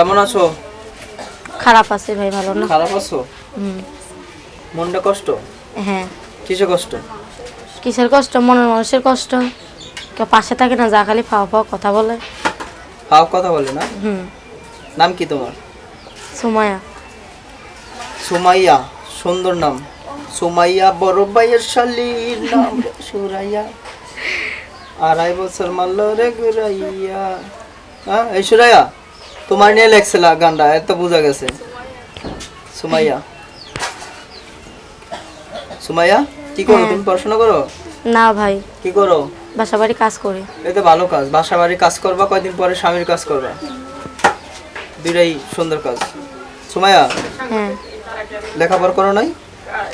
কেমন আছো? খারাপ আছে ভাই ভালো না। খারাপ আছো? হুম। মনটা কষ্ট? হ্যাঁ। কিসে কষ্ট? কিসের কষ্ট? মনের মানুষের কষ্ট। কেউ পাশে থাকে না যা খালি ফাওয়া ফাওয়া কথা বলে। ফাও কথা বলে না? হুম। নাম কি তোমার? সুমাইয়া। সুমাইয়া সুন্দর নাম। সুমাইয়া বড় ভাইয়ের শালির নাম সুরাইয়া। আড়াই বছর মারল রে গুরাইয়া। হ্যাঁ এই সুরাইয়া? তোমার নিয়ে লেখছিল গানটা এত বোঝা গেছে। সুমাইয়া। সুমাইয়া কি করো? তুমি পড়াশোনা করো? না ভাই। কি করো? বাসা বাড়ি কাজ করি। এটা ভালো কাজ। বাসাবাড়ি কাজ করবা কয়দিন পরে স্বামীর কাজ করবা? দুইটাই সুন্দর কাজ। সুমাইয়া হ্যাঁ। লেখাপড়া করো নাই?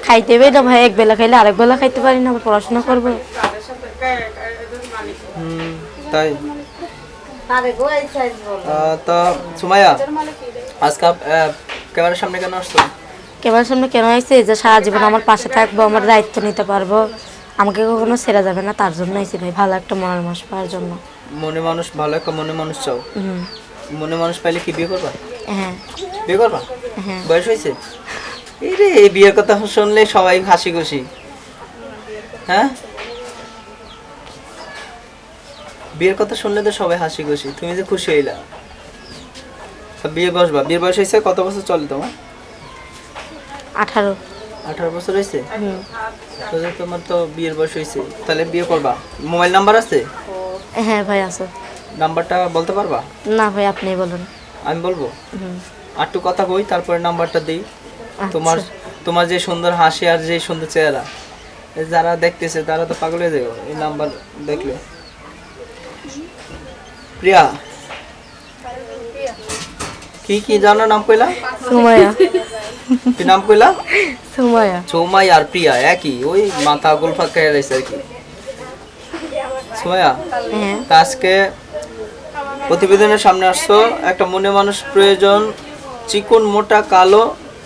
খাইতে পারি না ভাই এক বেলা খাইলে আরেক বেলা খাইতে পারি না পড়াশোনা করব। হুম, তাই। তা সুমাইয়া আজকে ক্যামেরার সামনে কেন আসছো? ক্যামেরার সামনে কেন আইছে? যে সারা জীবন আমার পাশে থাকব আমার দায়িত্ব নিতে পারব। আমাকে কখনো ছেড়ে যাবে না তার জন্য আইছি ভাই ভালো একটা মনের মানুষ পাওয়ার জন্য। মনে মানুষ ভালো একটা মনে মানুষ চাও? মনে মানুষ পাইলে কি বিয়ে করবা? হ্যাঁ। বিয়ে করবা? হ্যাঁ। বয়স হয়েছে? এই রে এই বিয়ের কথা শুনলে সবাই হাসি খুশি হ্যাঁ? বিয়ের কথা শুনলে তো সবাই হাসি খুশি। তুমি যে খুশি হইলা। বিয়ে বসবা বিয়ের বয়স হয়েছে কত বছর চলে তোমার? আঠারো। আঠারো বছর হয়েছে তাহলে তোমার তো বিয়ের বয়স হয়েছে তাহলে বিয়ে করবা। মোবাইল নাম্বার আছে? হ্যাঁ ভাই আছে। নাম্বারটা বলতে পারবা? না ভাই আপনি বলুন। আমি বলব? আটটু কথা কই তারপরে নাম্বারটা দিই। আচ্ছা। তোমার তোমার যে সুন্দর হাসি আর যে সুন্দর চেহারা যারা দেখতেছে তারা তো পাগল হয়ে যাবে এই নাম্বার দেখলে। প্রিয়া। কি কি জানো নাম কইলা? সুমায়া। কি নাম কইলা? সুমায়া। চৌমাই আর প্রিয়া একই? ওই মাথা গোলফাত খেয়ে রয়েছে আর কি। সোয়া হ্যাঁ। আজকে প্রতিবেদনের সামনে আসছো। একটা মনে মানুষ প্রয়োজন চিকন মোটা কালো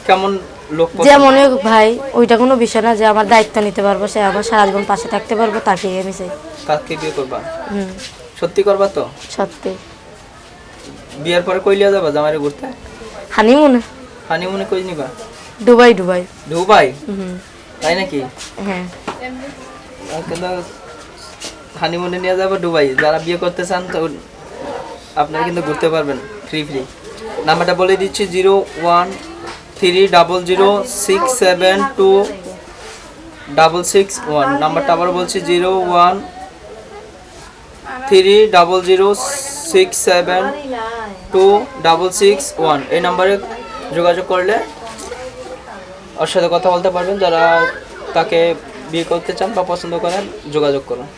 কেমন লোক? যেমন ভাই ওইটা কোনো বিষয় না যে আমার দায়িত্ব নিতে পারব সে আমার সারা জীবন পাশে থাকতে পারব তাকে আমি চাই। কাকে বিয়ে করবা? হুম। সত্যি করবা তো? সত্যি। বিয়ের পরে কই লিয়া যাবা জামাইরে ঘুরতে? হানিমুন। হানিমুনে কই নিবা? Dubai Dubai. দুবাই? হুম। তাই নাকি? হ্যাঁ। হানিমুনে নিয়ে যাব দুবাই। যারা বিয়ে করতে চান তো আপনারা কিন্তু ঘুরতে পারবেন ফ্রি ফ্রি নাম্বারটা বলে দিচ্ছি zero one three double zero six seven two double six one. নাম্বারটা আবার বলছি zero one three double zero six seven two double six one এই নাম্বারে যোগাযোগ করলে ওর সাথে কথা বলতে পারবেন। যারা তাকে বিয়ে করতে চান বা পছন্দ করেন, যোগাযোগ করুন।